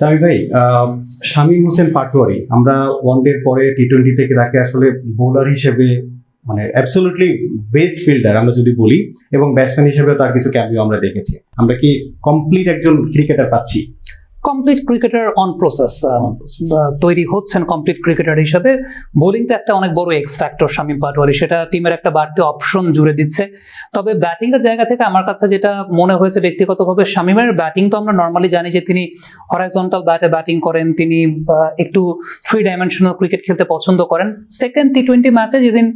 সামি ভাই শামীম হোসেন পাটোয়ারি, আমরা ওয়ান ওয়ানডের পরে টি টোয়েন্টি থেকে তাকে আসলে বোলার হিসেবে মানে অ্যাবসোলুটলি বেস্ট ফিল্ডার আমরা যদি বলি, এবং ব্যাটসম্যান হিসেবে তার কিছু ক্যামিও আমরা দেখেছি। আমরা কি কমপ্লিট একজন ক্রিকেটার পাচ্ছি? কমপ্লিট ক্রিকেটার অন প্রসেস তৈরি হচ্ছেন কমপ্লিট ক্রিকেটার হিসাবে। বোলিং তো একটা অনেক বড় এক্স ফ্যাক্টর শামীম পাটোয়ারি। সেটা টিমের একটা বাড়তি অপশন জুড়ে দিচ্ছে। তবে ব্যাটিং এর জায়গা থেকে আমার কাছে যেটা মনে হয়েছে ব্যক্তিগতভাবে শামীমের ব্যাটিং তো আমরা নর্মালি জানি যে তিনি হরাইজন্টাল ব্যাটে ব্যাটিং করেন তিনি একটু থ্রি ডাইমেনশনাল ক্রিকেট খেলতে পছন্দ করেন। সেকেন্ড টি টোয়েন্টি ম্যাচে যেদিন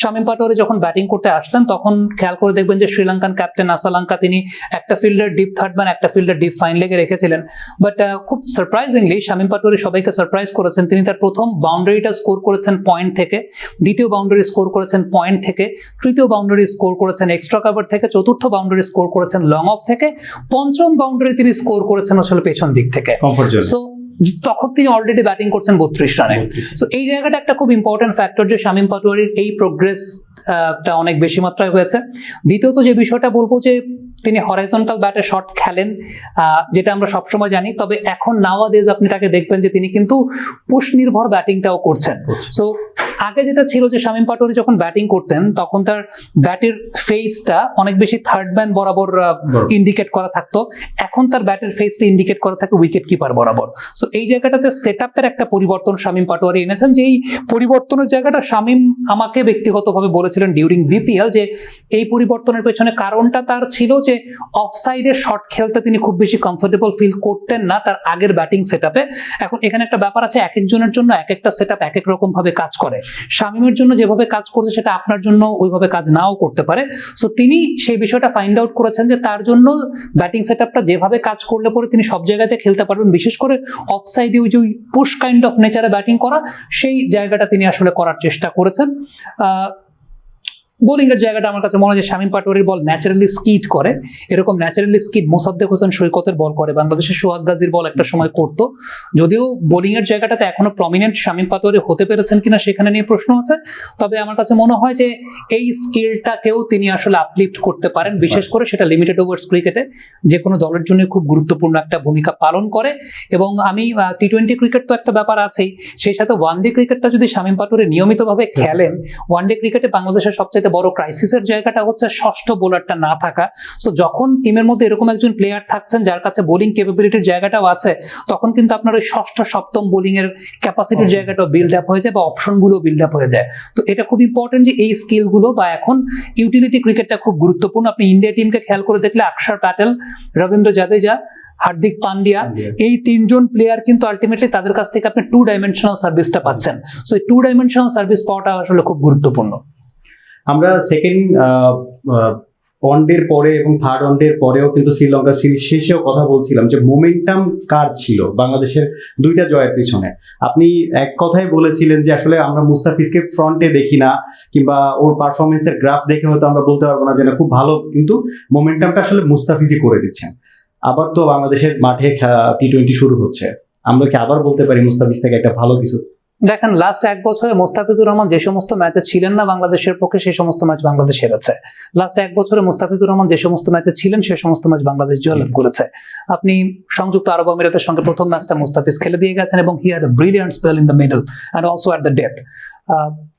শামীম পাটোয়ারি যখন ব্যাটিং করতে আসলেন তখন খেয়াল করে দেখবেন যে শ্রীলঙ্কান ক্যাপ্টেন আসালাঙ্কা তিনি একটা ফিল্ডার ডিপ থার্ড ম্যান একটা ফিল্ডার ডিপ ফাইন লেগে রেখেছিলেন। বাট খুব সারপ্রাইজিংলি শামীম পাটোয়ারি সবাইকে সারপ্রাইজ করেছেন। তিনি তার প্রথম বাউন্ডারিটা স্কোর করেছেন পয়েন্ট থেকে দ্বিতীয় বাউন্ডারি স্কোর করেছেন পয়েন্ট থেকে তৃতীয় বাউন্ডারি স্কোর করেছেন এক্সট্রা কাভার থেকে চতুর্থ বাউন্ডারি স্কোর করেছেন লং অফ থেকে পঞ্চম বাউন্ডারি তিনি স্কোর করেছেন আসলে পেছন দিক থেকে। সো তখন তিনি অলরেডি ব্যাটিং করছেন বত্রিশ রানে সো এই জায়গাটা একটা খুব ইম্পর্টেন্ট ফ্যাক্টর যে শামীম পাটোয়ারির এই প্রোগ্রেস টা অনেক বেশি মাত্রায় হয়েছে। দ্বিতীয়ত যে বিষয়টা বলব যে তিনি হরাইজন্টাল ব্যাটে শট খেলেন আহ, যেটা আমরা সবসময় জানি। তবে এখন নাওয়াদেজ আপনি তাকে দেখবেন যে তিনি কিন্তু পুশ নির্ভর ব্যাটিংটাও করছেন। সো আগে যেটা ছিল যে শামীম পাটোয়ারি যখন ব্যাটিং করতেন তখন তার ব্যাটের ফেসটা অনেক বেশি থার্ড ম্যান বরাবর বরাবর। ইন্ডিকেট করা থাকতো। এখন তার ব্যাটের ফেসটা ইন্ডিকেট করা থাকে উইকেট কিপার বরাবর। সো এই জায়গাটাতে সেট একটা পরিবর্তন শামীম পাটোয়ারি এনেছেন যে এই পরিবর্তনের জায়গাটা শামীম আমাকে ব্যক্তিগতভাবে বলেছিলেন ডিউরিং বিপিএল যে এই পরিবর্তনের পেছনে কারণটা তার ছিল যে অফ সাইডে শট খেলতে তিনি খুব বেশি কমফোর্টেবল ফিল করতেন না তার আগের ব্যাটিং সেট এখন এখানে একটা ব্যাপার আছে, এক একজনের জন্য এক একটা সেট এক এক রকম ভাবে কাজ করে। শামীমের জন্য যেভাবে কাজ করছে সেটা আপনার জন্য ওইভাবে কাজ নাও করতে পারে। সো তিনি সেই বিষয়টা ফাইন্ড আউট করেছেন যে তার জন্য ব্যাটিং সেট যেভাবে কাজ করলে পরে তিনি সব জায়গাতে খেলতে পারবেন। বিশেষ করে অফ সাইডে ওই যে পুশ কাইন্ড অফ নেচারে ব্যাটিং করা, সেই জায়গাটা তিনি আসলে করার চেষ্টা করেছেন। আহ, বোলিং এর জায়গাটা আমার কাছে মনে হয় যে শামীম পাটোয়ারির বল ন্যাচারালি স্কিড করে। এরকম ন্যাচারালি স্কিড মোসাদ্দেক হোসেন সৈকতের বল করে। বাংলাদেশের সোহাগ গাজীর বল একটা সময় করতো। যদিও বোলিংয়ের জায়গাটাতে এখনও প্রমিনেন্ট শামীম পাটোয়ারি হতে পেরেছেন কিনা সেখানে নিয়ে প্রশ্ন আছে। তবে আমার কাছে মনে হয় যে এই স্কিলটাকেও তিনি আসলে আপলিফট করতে পারেন। বিশেষ করে সেটা লিমিটেড ওভার্স ক্রিকেটে যে কোনো দলের জন্য খুব গুরুত্বপূর্ণ একটা ভূমিকা পালন করে। এবং আমি টি টোয়েন্টি ক্রিকেট তো একটা ব্যাপার আছেই। সেই সাথে ওয়ান ডে ক্রিকেটটা যদি শামীম পাটোয়ারি নিয়মিতভাবে খেলেন ওয়ান ডে ক্রিকেটে বাংলাদেশের সবচেয়ে বড় ক্রাইসিসের জায়গাটা হচ্ছে ষষ্ঠ বোলারটা না থাকা। সো যখন টিমের মধ্যে এরকম একজন প্লেয়ার থাকছেন যার কাছে বোলিং ক্যাপাবিলিটির জায়গাটাও আছে তখন কিন্তু আপনার ওই ষষ্ঠ সপ্তম বোলিং এর ক্যাপাসিটির. জায়গাটাও বিল্ড আপ হয়ে যায় বা অপশনগুলো বিল্ড আপ হয়ে যায়। তো এটা খুব ইম্পর্টেন্ট যে এই স্কিলগুলো বা এখন ইউটিলিটি ক্রিকেটটা খুব গুরুত্বপূর্ণ। আপনি ইন্ডিয়া টিমকে খেয়াল করে দেখলে অক্ষর প্যাটেল রবীন্দ্র জাদেজা হার্দিক পান্ডিয়া এই তিনজন প্লেয়ার কিন্তু আলটিমেটলি তাদের কাছ থেকে আপনি টু ডাইমেনশনাল সার্ভিসটা পাচ্ছেন। সো এই টু ডাইমেনশনাল সার্ভিস পাওয়াটা আসলে খুব গুরুত্বপূর্ণ। আমরা সেকেন্ড ওয়ানডের পরে এবং থার্ড ওয়ানডের পরেও কিন্তু শ্রীলঙ্কা সিরিজ শেষেও কথা বলছিলাম যে মোমেন্টাম কার ছিল বাংলাদেশের দুইটা জয়ের পিছনে। আপনি এক কথাই বলেছিলেন যে আসলে আমরা মুস্তাফিজকে ফ্রন্টে দেখি না, কিংবা ওর পারফরমেন্সের গ্রাফ দেখে হয়তো আমরা বলতে পারব না যে না, খুব ভালো, কিন্তু মোমেন্টামটা আসলে মুস্তাফিজই করে দিচ্ছেন। আবার তো বাংলাদেশের মাঠে টি টোয়েন্টি শুরু হচ্ছে। আমরা কি আবার বলতে পারি মুস্তাফিজ থেকে একটা ভালো কিছু? দেখেন লাস্ট এক বছরে মোস্তাফিজুর রহমান যে সমস্ত ম্যাচে ছিলেন না বাংলাদেশের পক্ষে সেই সমস্ত ম্যাচ বাংলাদেশ হেরেছে। লাস্ট এক বছরে মোস্তাফিজুর রহমান যে সমস্ত ম্যাচে ছিলেন সেই সমস্ত ম্যাচ বাংলাদেশ জয়লাভ করেছে। আপনি সংযুক্ত আরব আমিরাতের সঙ্গে প্রথম ম্যাচটা মুস্তাফিজ খেলে দিয়ে গেছেন এবং he had brilliant spell in the middle and also at the death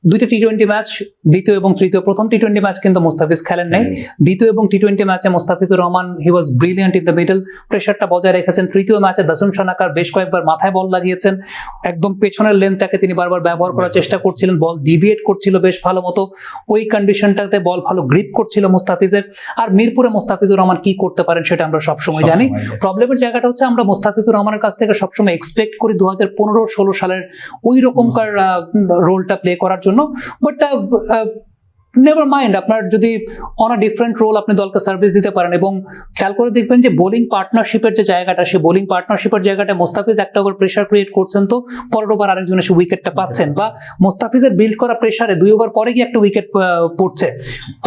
দুইটা টি টোয়েন্টি ম্যাচ দ্বিতীয় এবং তৃতীয়। প্রথম টি টোয়েন্টি ম্যাচ কিন্তু মুস্তাফিজ খেলেন নাই। দ্বিতীয় এবং টি টোয়েন্টি ম্যাচে Mustafizur Rahman he was brilliant in the middle প্রেশারটা বজায় রেখেছেন। তৃতীয় ম্যাচে দাসুন সানাকার বেশ কয়েকবার মাথায় বল লাগিয়েছেন। একদম পেছনের লেন্থটাকে তিনি বারবার ব্যবহার করার চেষ্টা করছিলেন। বল ডিভিয়েট করছিল বেশ ভালো মতো। ওই কন্ডিশনটাতে বল ভালো গ্রিপ করছিল মুস্তাফিজের। আর মিরপুরে মুস্তাফিজুর রহমান কি করতে পারেন সেটা আমরা সবসময় জানি। প্রবলেমের জায়গাটা হচ্ছে আমরা মোস্তাফিজুর রহমানের কাছ থেকে সবসময় এক্সপেক্ট করি দু হাজার পনেরো ষোলো সালের ওই রকমকার রোলটা প্লে করার জন্য। বাট নেভার মাইন্ড আপনার যদি অন আ ডিফারেন্ট রোল আপনি দলকে সার্ভিস দিতে পারেন এবং খেয়াল করে দেখবেন যে বোলিং পার্টনারশিপের যে জায়গাটা সেই বোলিং পার্টনারশিপের জায়গাটা মোস্তাফিজ একটা ওভার প্রেশার ক্রিয়েট করছেন তো পরের ওভার আরেকজন এসে উইকেটটা পাচ্ছেন বা মোস্তাফিজের বিল্ড করা প্রেশারে দুই ওভার পরে গিয়ে একটা উইকেট পড়ছে।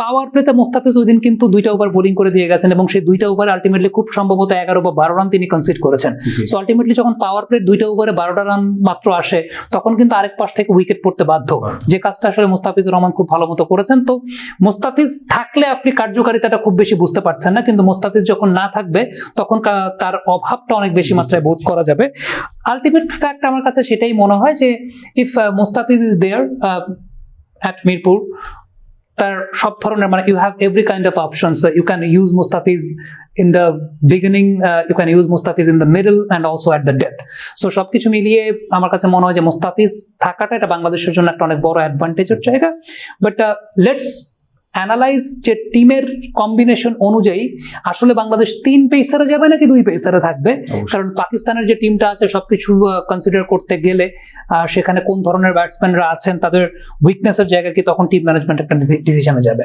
পাওয়ার প্লেতে মোস্তাফিজ ওই দিন কিন্তু দুইটা ওভার বোলিং করে দিয়ে গেছেন এবং সেই দুইটা ওভার আলটিমেটলি খুব সম্ভবত এগারো বা বারো রান তিনি কনসিড করেছেন। সো আলটিমেটলি যখন পাওয়ার প্লেট দুইটা ওভারে বারোটা রান মাত্র আসে তখন কিন্তু আরেক পাশ থেকে উইকেট পড়তে বাধ্য। যে কাজটা আসলে মুস্তাফিজুর রহমান খুব ভালো মতো করেছেন করেছেন তো? মোস্তাফিজ থাকলে আপনি কার্যকারিতাটা খুব বেশি বুঝতে পারছেন না, কিন্তু মোস্তাফিজ যখন না থাকবে, তখন তার অভাবটা অনেক বেশি মাত্রায় বোধ করা যাবে। আলটিমেট ফ্যাক্ট আমার কাছে সেটাই মনে হয় যে if Mustafiz is there at Mirpur, তার সব ধরনের মানে you have every kind of options you can use Mustafiz in the beginning you can use Mustafiz in the middle and also at the death so সবকিছু মিলিয়ে আমার কাছে মনে হয় যে মুস্তাফিজ থাকাটা এটা বাংলাদেশের জন্য একটা অনেক বড় অ্যাডভান্টেজের জায়গা। বাট লেটস অ্যানালাইজ যে টিমের কম্বিনেশন অনুযায়ী আসলে বাংলাদেশ তিন পেসারে যাবে নাকি দুই পেসারে থাকবে? কারণ পাকিস্তানের যে টিমটা আছে সবকিছু কনসিডার করতে গেলে সেখানে কোন ধরনের ব্যাটসম্যানরা আছেন তাদের উইকনেসের জায়গা কি তখন টিম ম্যানেজমেন্ট একটা ডিসিশনে যাবে।